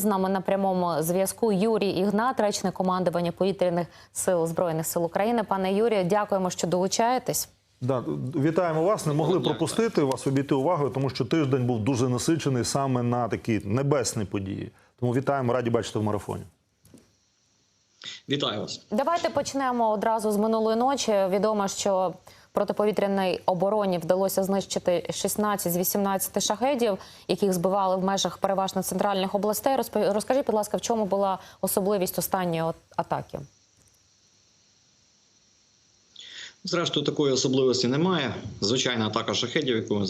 З нами на прямому зв'язку Юрій Ігнат, речник командування повітряних сил збройних сил України. Пане Юрію, дякуємо, що долучаєтесь. Да, вітаємо вас. Не могли пропустити вас обійти увагою, тому що тиждень був дуже насичений саме на такі небесні події. Тому вітаємо, раді бачити в марафоні. Вітаю вас. Давайте почнемо одразу з минулої ночі. Відомо, що протиповітряній обороні вдалося знищити 16 з 18 шахедів, яких збивали в межах переважно центральних областей. Розкажіть, будь ласка, в чому була особливість останньої атаки? Зрештою, такої особливості немає. Звичайна атака шахедів, яку ми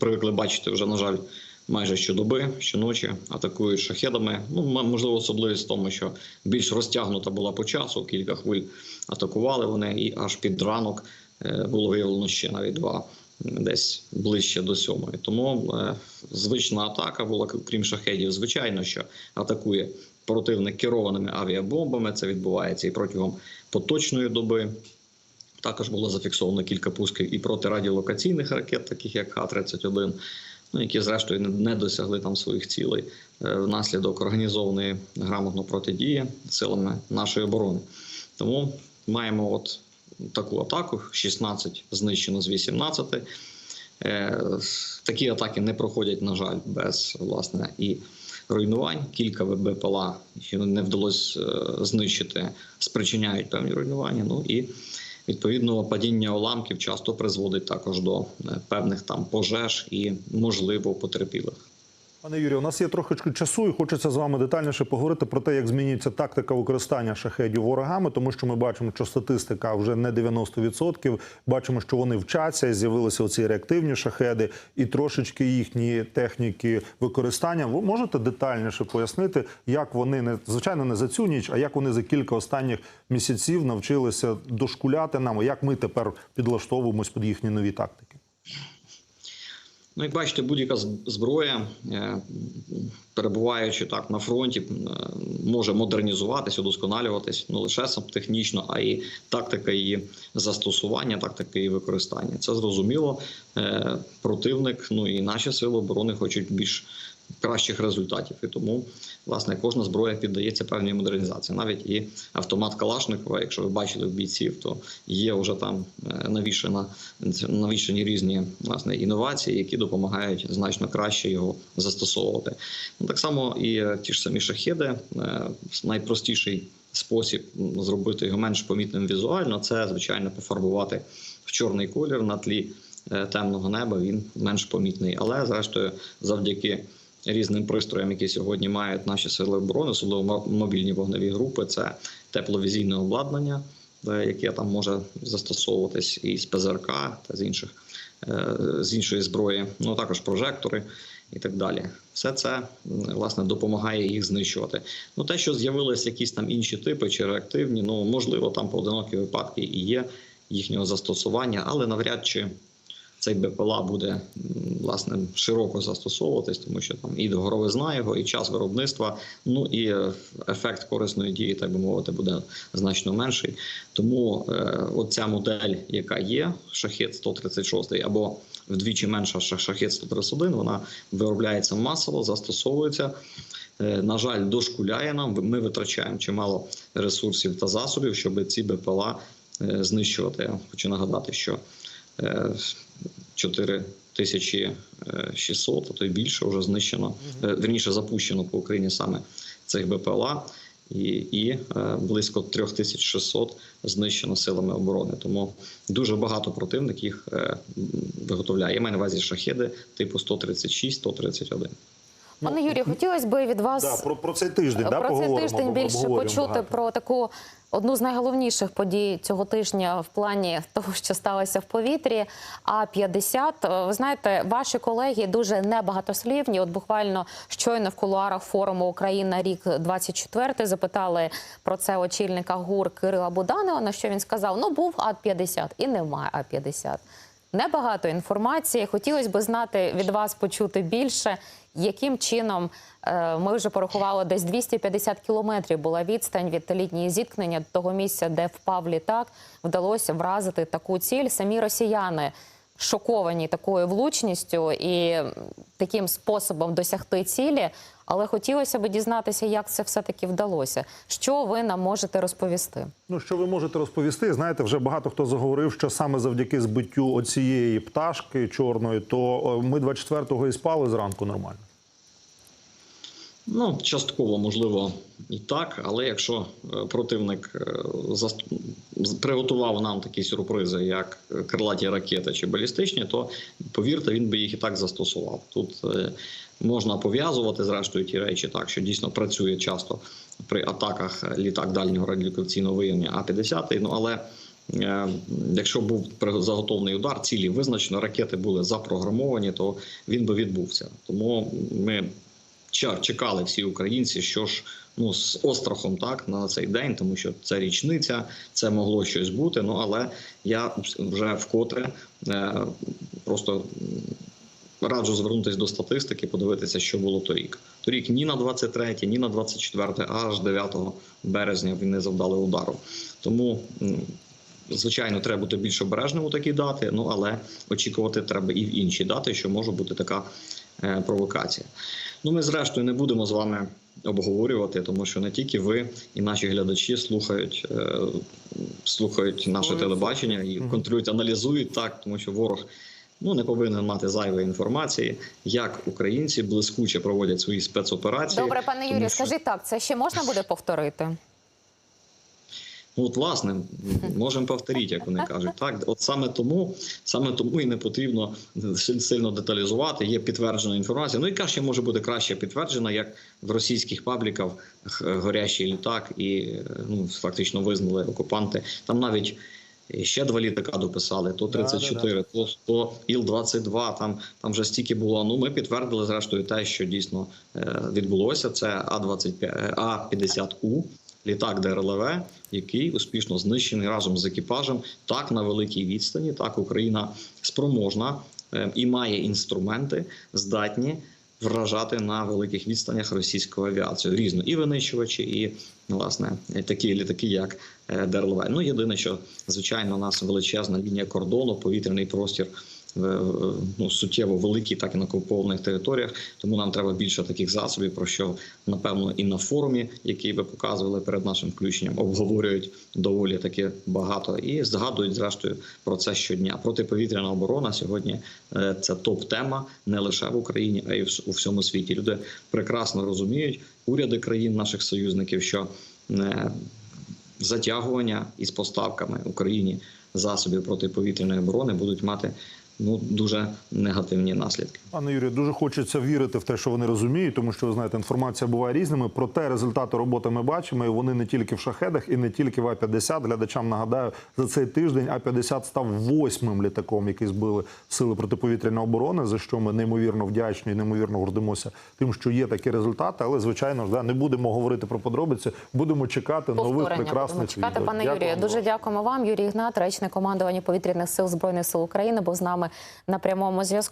привикли бачити вже, на жаль, майже щодоби, щоночі атакують шахедами. Ну, можливо, особливість в тому, що більш розтягнута була по часу. Кілька хвиль атакували вони, і аж під ранок було виявлено ще навіть два. Десь ближче до сьомої. Тому е, звична атака була, крім шахедів. Звичайно, що атакує противник керованими авіабомбами. Це відбувається і протягом поточної доби. Також було зафіксовано кілька пусків і протирадіолокаційних ракет, таких як Х-31, ну, які зрештою не досягли там своїх цілей е, внаслідок організованої грамотно протидії силами нашої оборони. Тому маємо от таку атаку: 16 знищено з 18. Е, Такі атаки не проходять, на жаль, без власне і руйнувань. Кілька БПЛА, не вдалося е, знищити, спричиняють певні руйнування. Ну і відповідно падіння уламків часто призводить також до е, певних там пожеж і можливо потерпілих. Пане Юрію, у нас є трохи часу, і хочеться з вами детальніше поговорити про те, як змінюється тактика використання шахедів ворогами, тому що ми бачимо, що статистика вже не 90%. Бачимо, що вони вчаться, з'явилися оці реактивні шахеди, і трошечки їхні техніки використання. Ви можете детальніше пояснити, як вони не звичайно не за цю ніч, а як вони за кілька останніх місяців навчилися дошкуляти нам, як ми тепер підлаштовуємось під їхні нові тактики? Ну, як бачите, будь-яка зброя, е, перебуваючи так на фронті, е, може модернізуватись, удосконалюватись не лише сам технічно, а й тактика її застосування, тактика її використання. Це зрозуміло. Е, Противник, ну і наші сили оборони хочуть більш кращих результатів. І тому, власне, кожна зброя піддається певній модернізації. Навіть і автомат Калашникова, якщо ви бачили в бійців, то є вже там е, навішані різні власне інновації, які допомагають значно краще його застосовувати. Ну, так само і е, ті ж самі шахеди, е, найпростіший спосіб зробити його менш помітним візуально, це звичайно пофарбувати в чорний колір на тлі темного неба. Він менш помітний, але зрештою, завдяки різним пристроям, які сьогодні мають наші сили оборони, особливо мобільні вогневі групи, це тепловізійне обладнання, е, яке там може застосовуватись і з ПЗРК та з інших е, з іншої зброї, ну також прожектори і так далі. Все це власне допомагає їх знищувати. Ну те, що з'явилися якісь там інші типи чи реактивні, ну можливо, там поодинокі випадки і є їхнього застосування, але навряд чи цей БПЛА буде власне широко застосовуватись, тому що там і дороговизна його, і час виробництва, ну і е, ефект корисної дії, так би мовити, буде значно менший. Тому е, оця модель, яка є, шахет 136 або вдвічі менша ша- шахет 131, вона виробляється масово, застосовується. Е, На жаль, дошкуляє нам. Ми витрачаємо чимало ресурсів та засобів, щоб ці БПЛА е, знищувати. Я хочу нагадати, що е, 4600, а то й більше вже знищено, е, верніше запущено по Україні саме цих БПЛА, і, і е, близько 3600 знищено силами оборони. Тому дуже багато противник їх е, виготовляє. Я маю на увазі шахеди типу 136, 131. Пане Юрію, хотілося б від вас Да, про, про цей тиждень да, про цей поговоримо, тиждень більше почути багато. про таку одну з найголовніших подій цього тижня в плані того, що сталося в повітрі. А 50 Е, ви знаєте, ваші колеги дуже небагатослівні. От буквально щойно в кулуарах форуму Україна рік 24 запитали про це очільника ГУР Кирила Буданова. На що він сказав: ну був А-50 і немає А-50. Небагато інформації. Хотілося б знати від вас почути більше, яким чином е, ми вже порахували десь 250 кілометрів була відстань від літньої зіткнення до того місця, де впав літак. Вдалося вразити таку ціль. Самі росіяни шоковані такою влучністю і таким способом досягти цілі. Але хотілося б дізнатися, як це все таки вдалося. Що ви нам можете розповісти? Ну, що ви можете розповісти? Знаєте, вже багато хто заговорив, що саме завдяки збиттю оцієї пташки чорної, то е, ми 24-го і спали зранку нормально. Ну, частково, можливо, і так, але якщо е, противник е, приготував нам такі сюрпризи, як крилаті ракети чи балістичні, то повірте, він би їх і так застосував. Тут можна пов'язувати зрештою ті речі, так що дійсно працює часто при атаках літак дальнього радіолокаційного виявлення А-50, ну але. е, Якщо був заготовлений удар, цілі визначено, ракети були запрограмовані, то він би відбувся. Тому ми чекали всі українці, що ж ну з острахом так на цей день, тому що це річниця, це могло щось бути. Ну але я вже вкотре е, просто раджу звернутися до статистики, подивитися, що було торік. Торік ні на 23, ні на 24, а аж 9 березня не завдали удару. Тому. Звичайно, треба бути більш обережним у такі дати, ну але очікувати треба і в інші дати, що може бути така е, провокація. Ну, ми зрештою не будемо з вами обговорювати, тому що не тільки ви і наші глядачі слухають, е, слухають наше телебачення і контролюють, аналізують так, тому що ворог. Ну, не повинен мати зайвої інформації, як українці блискуче проводять свої спецоперації. Добре, пане Юрію, що- скажіть так, це ще можна буде повторити? Ну, от, власне, можемо повторити, як вони кажуть. Так, от саме тому, саме тому і не потрібно сильно деталізувати. Є підтверджена інформація. Ну, яка ще може бути краще підтверджена, як в російських пабліках х- горящий літак, і е, ну, фактично визнали окупанти. Там навіть ще два літака дописали: то 34, то, то Іл-22, Там там вже стільки було. Ну, ми підтвердили зрештою те, що дійсно е, відбулося. Це А-25, е, А-50У літак ДРЛВ, який успішно знищений разом з екіпажем. Так на великій відстані. Так Україна спроможна е, і має інструменти, здатні вражати на великих відстанях російську авіацію різно і винищувачі, і власне такі літаки, як е, Ну єдине, що звичайно у нас величезна лінія кордону, повітряний простір. Ну, суттєво великий, так і на окупованих територіях, тому нам треба більше таких засобів, про що напевно і на форумі, який ви показували перед нашим включенням, обговорюють доволі таки багато і згадують зрештою про це щодня. Протиповітряна оборона сьогодні е, це топ-тема не лише в Україні, а й у всьому світі. Люди прекрасно розуміють уряди країн наших союзників, що е, затягування із поставками Україні засобів протиповітряної оборони будуть мати ну дуже негативні наслідки. Пане Юрію, дуже хочеться вірити в те, що вони розуміють, тому що ви знаєте, інформація буває різними. Проте результати роботи ми бачимо, і вони не тільки в шахедах, і не тільки в А-50. Глядачам нагадаю, за цей тиждень А-50 став восьмим літаком, який збили сили протиповітряної оборони, за що ми неймовірно вдячні і неймовірно гордимося тим, що є такі результати. Але звичайно ж, да, не будемо говорити про подробиці, будемо чекати нових будемо прекрасних чекати, відео. пане Дякую Юрію. вам Дуже дякуємо вам. Юрій Ігнат, речник командування повітряних сил збройних сил України, був з нами на прямому зв'язку.